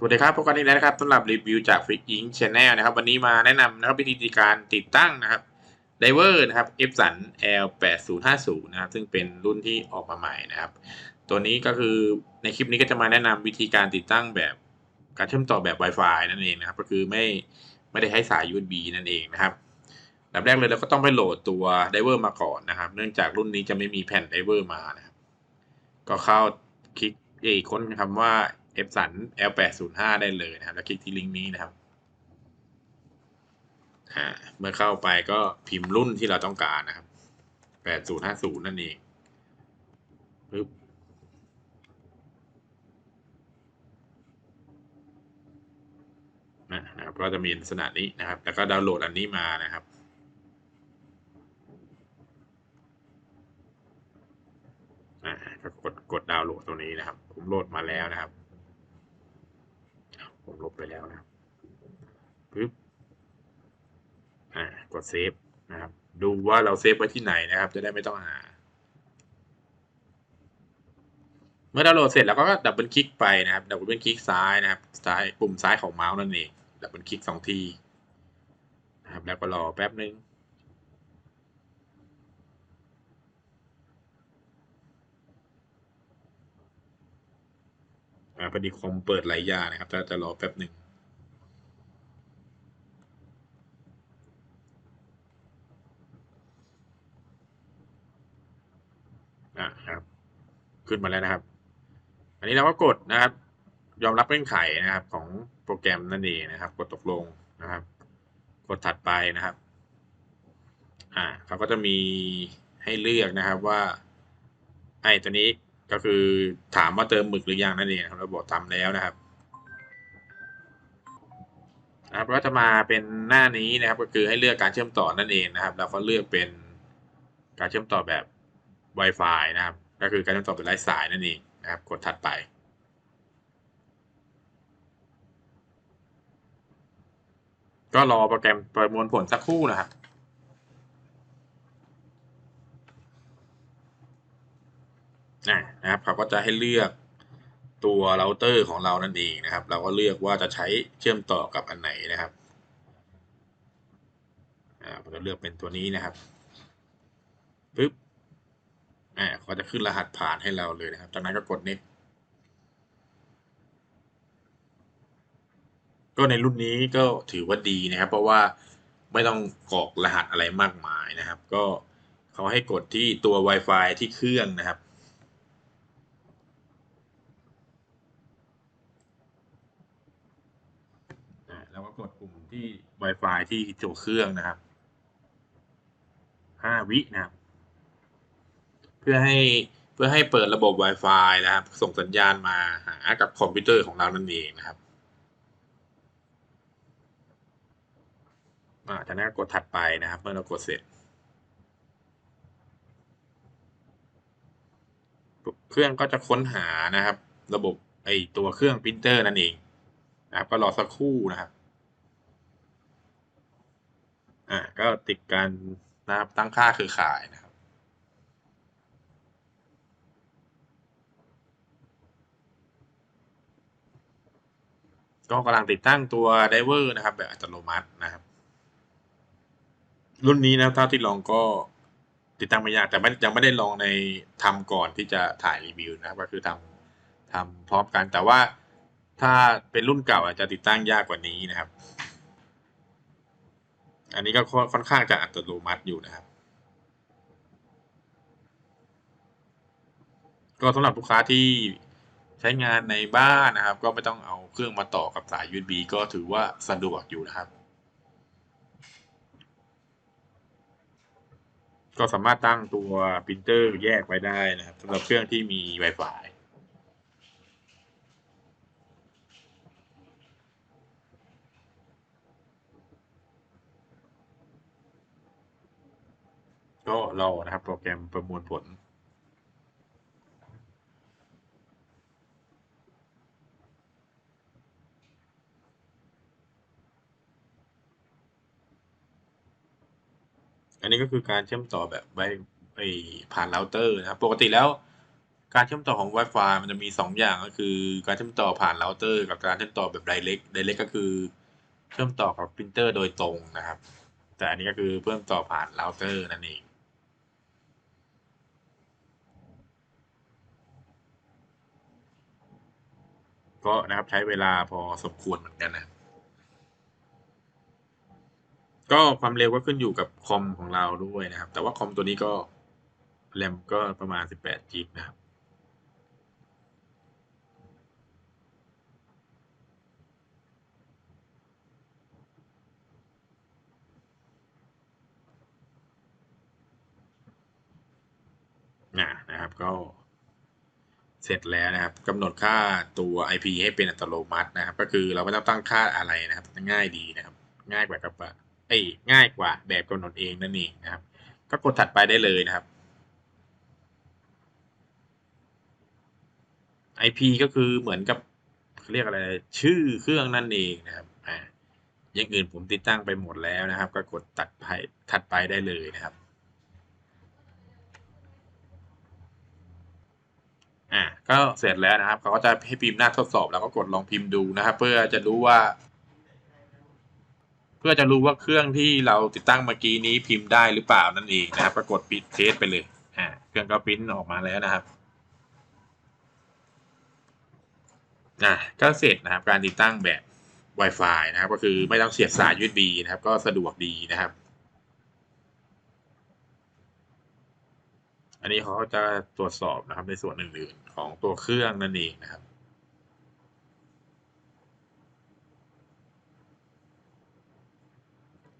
สวัสดีครับพบกันอีกแล้วนะครับสำหรับรีวิวจากฟิกอิงชแนลนะครับ วันนี้มาแนะนำนะครับวิธีการติดตั้งนะครับไดเวอร์นะครับ f สัน L 8 0 5 0นะครับ ซึ่งเป็นรุ่นที่ออกมาใหม่นะครับ ตัวนี้ก็คือในคลิปนี้ก็จะมาแนะนำวิธีการติดตั้งแบบการเชื่อมต่อแบบ Wi-Fi นั่นเองนะครับ ก็คือไม่ไม่ได้ใช้สาย USB นั่นเองนะครับอันดับแรกเลยเราก็ต้องไปโหลดตัวไดเวอร์มาก่อนนะครับ เนื่องจากรุ่นนี้จะไม่มีแผ่นไดเวอร์มานะครับ ก็เข้าคลิกเอกค้นคำว่า f สัน l 8 0 5 ได้เลยนะครับ แล้วคลิกที่ลิงก์นี้นะครับเมื่อเข้าไปก็พิมพ์รุ่นที่เราต้องการนะครับ 8050 นั่นเองปึ๊บนะครับก็จะมีลักษณะนี้นะครับ แล้วก็ดาวน์โหลดอันนี้มานะครับก็กดกดดาวน์โหลดตัวนี้นะครับ ผมโหลดมาแล้วนะครับ ผมลบไปแล้วนะครับปึ๊บอ่ากดเซฟนะครับ ดูว่าเราเซฟไว้ที่ไหนนะครับ จะได้ไม่ต้องหา เมื่อดาวน์โหลดเสร็จแล้วก็ดับเบิลคลิกไปนะครับ ดับเบิลคลิกซ้ายนะครับ ซ้ายปุ่มซ้ายของเมาส์นั่นเอง ดับเบิลคลิกสองทีนะครับ แล้วก็รอแป๊บนึง อ่าพอดีคอมเปิดหลายอย่างนะครับจะจะรอแป๊บหนึ่งอ่าครับ ขึ้นมาแล้วนะครับ อันนี้เราก็กดนะครับ ยอมรับเงื่อนไขนะครับ ของโปรแกรมนั่นเองนะครับ กดตกลงนะครับ กดถัดไปนะครับ อ่าเขาก็จะมีให้เลือกนะครับว่า ไอ้ตัวนี้ ก็คือถามว่าเติมหมึกหรือยังนั่นเองครับเราบอกทำแล้วนะครับนะครับก็จะมาเป็นหน้านี้นะครับก็คือให้เลือกการเชื่อมต่อนั่นเองนะครับ แล้วก็เลือกเป็นการเชื่อมต่อแบบ Wi-Fi นะครับ ก็คือการเชื่อมต่อแบบไร้สายนั่นเองนะครับ กดถัดไปก็รอโปรแกรมประมวลผลสักครู่นะครับ นะครับเขาก็จะให้เลือกตัวเราเตอร์ของเรานั่นเองนะครับ เราก็เลือกว่าจะใช้เชื่อมต่อกับอันไหนนะครับอ่าผมจะเลือกเป็นตัวนี้นะครับปึ๊บอ่าเขาจะขึ้นรหัสผ่านให้เราเลยนะครับ จากนั้นก็กด next ก็ในรุ่นนี้ก็ถือว่าดีนะครับ เพราะว่าไม่ต้องกรอกรหัสอะไรมากมายนะครับ ก็เขาให้กดที่ตัว Wi-Fi ที่เครื่องนะครับแล้วก็กดปุ่มที่ Wi-Fi ที่ตัวเครื่องนะครับ 5 วินะครับ เพื่อให้เพื่อให้เปิดระบบ Wi-Fi นะครับ ส่งสัญญาณมาหากับคอมพิวเตอร์ของเรานั่นเองนะครับอาจากนั้นกดถัดไปนะครับ เมื่อเรากดเสร็จเครื่องก็จะค้นหานะครับ ระบบไอตัวเครื่องปรินเตอร์นั่นเองนะครับ ก็รอสักครู่นะครับ อ่าก็ติดการนะครับตั้งค่าคือขายนะครับ ก็กำลังติดตั้งตัวไดเวอร์นะครับ แบบอัตโนมัตินะครับ รุ่นนี้นะเท่าที่ลองก็ติดตั้งไม่ยากแต่ไม่ยังไม่ได้ลองในทำก่อนที่จะถ่ายรีวิวนะครับ ก็คือทำทำพร้อมกันแต่ว่าถ้าเป็นรุ่นเก่าอาจจะติดตั้งยากกว่านี้นะครับ อันนี้ก็ค่อนข้างจะอัตโนมัติอยู่นะครับ ก็สำหรับลูกค้าที่ใช้งานในบ้านนะครับ ก็ไม่ต้องเอาเครื่องมาต่อกับสาย USB ก็ถือว่าสะดวกอยู่นะครับ ก็สามารถตั้งตัวปรินเตอร์แยกไว้ได้นะครับสำหรับเครื่องที่มี Wi-Fi ก็รอนะครับโปรแกรมประมวลผลอันนี้ก็คือการเชื่อมต่อแบบไว้ไปผ่านเราเตอร์นะครับ ปกติแล้วการเชื่อมต่อของ Wi-Fi มันจะมี 2 อย่างก็คือ การเชื่อมต่อผ่านเราเตอร์กับการเชื่อมต่อแบบ Direct Direct ก็คือเชื่อมต่อกับพรินเตอร์โดยตรงนะครับ แต่อันนี้ก็คือเพิ่มต่อผ่านเราเตอร์นั่นเอง ก็นะครับใช้เวลาพอสมควรเหมือนกันนะ ก็ความเร็วก็ขึ้นอยู่กับคอมของเราด้วยนะครับ แต่ว่าคอมตัวนี้ก็แรมก็ประมาณ 18กิกนะครับนะนะครับก็ เสร็จแล้วนะครับกำหนดค่าตัว IP ให้เป็นอัตโนมัตินะครับ ก็คือเราไม่ต้องตั้งค่าอะไรนะครับ ง่ายดีนะครับ ง่ายกว่ากับเอ้ง่ายกว่าแบบกำหนดเองนั่นเองนะครับ ก็กดถัดไปได้เลยนะครับ IP ก็คือเหมือนกับเรียกอะไรชื่อเครื่องนั่นเองนะครับอ่าอย่างอื่นผมติดตั้งไปหมดแล้วนะครับ ก็กดตัดไปถัดไปได้เลยนะครับ อ่าก็เสร็จแล้วนะครับเขาก็จะให้พิมพ์หน้าทดสอบแล้วก็กดลองพิมพ์ดูนะครับ เพื่อจะรู้ว่า เพื่อจะรู้ว่าเครื่องที่เราติดตั้งเมื่อกี้นี้พิมพ์ได้หรือเปล่านั่นเองนะครับก็กดปิดเทสไปเลยอ่าเครื่องก็พิมพ์ออกมาแล้วนะครับอ่าก็เสร็จนะครับการติดตั้งแบบ Wi-Fi นะครับ ก็คือไม่ต้องเสียบสาย USB นะครับ ก็สะดวกดีนะครับ อันนี้เขาจะตรวจสอบนะครับในส่วนอื่นๆของตัวเครื่องนั่นเองนะครับ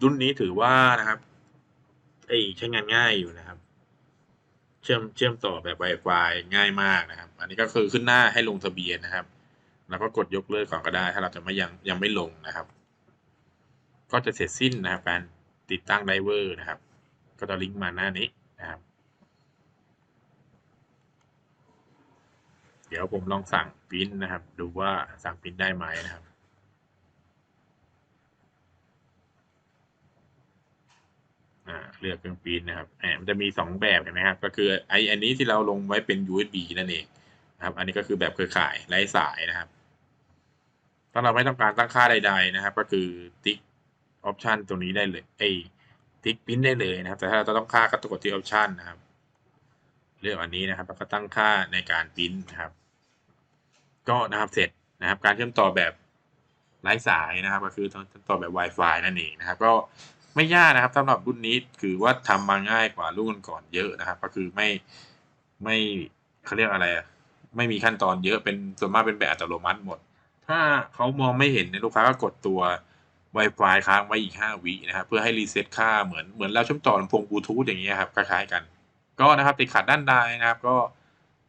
รุ่นนี้ถือว่านะครับไอใช้งานง่ายอยู่นะครับ เชื่อมเชื่อมต่อแบบ Wi-Fi ง่ายมากนะครับ อันนี้ก็คือขึ้นหน้าให้ลงทะเบียนนะครับ แล้วก็กดยกเลิกก่อนก็ได้ ถ้าเราจะไม่ยังยังไม่ลงนะครับ ก็จะเสร็จสิ้นนะครับการติดตั้งไดเวอร์นะครับ ก็จะลิงก์มาหน้านี้นะครับ เดี๋ยวผมลองสั่งพิมพ์นะครับ ดูว่าสั่งพิมพ์ได้ไหมนะครับ เลือกเครื่องพิมพ์นะครับแหมมันจะมีสองแบบเห็นไหมครับ ก็คือไออันนี้ที่เราลงไว้เป็น USB นั่นเองนะครับ อันนี้ก็คือแบบเครือข่ายไร้สายนะครับ ถ้าเราไม่ต้องการตั้งค่าใด ๆ นะครับ ก็คือติ๊กออปชันตรงนี้ได้เลยไอ้ติ๊กพิมพ์ได้เลยนะครับ แต่ถ้าเราต้องค่าก็ต้องกดที่ออปชันนะครับ เลือกอันนี้นะครับ แล้วก็ตั้งค่าในการพิมพ์นะครับ ก็นะครับเสร็จนะครับ การเชื่อมต่อแบบไร้สายนะครับ ก็คือเชื่อมต่อแบบ Wi-Fi นั่นเองนะครับ ก็ไม่ยากนะครับสำหรับรุ่นนี้คือว่าทำมาง่ายกว่ารุ่นก่อนเยอะนะครับ ก็คือไม่ไม่เขาเรียกอะไรไม่มีขั้นตอนเยอะเป็นส่วนมากเป็นแบบอัตโนมัติหมด ถ้าเขามองไม่เห็นเนี่ยลูกค้าก็กดตัว Wi-Fi ค้างไว้อีก 5 วินะครับ เพื่อให้รีเซ็ตค่าเหมือนเหมือนเราเชื่อมต่อลำโพงบลูทูธอย่างเงี้ยครับคล้ายๆกัน ก็นะครับติดขัดด้านใดนะครับ ก็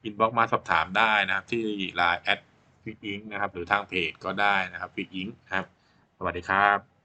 อินบ็อกมาสอบถามได้นะครับ ที่ไลน์แอดฟิกอิงนะครับ หรือทางเพจก็ได้นะครับฟิกอิงครับ สวัสดีครับ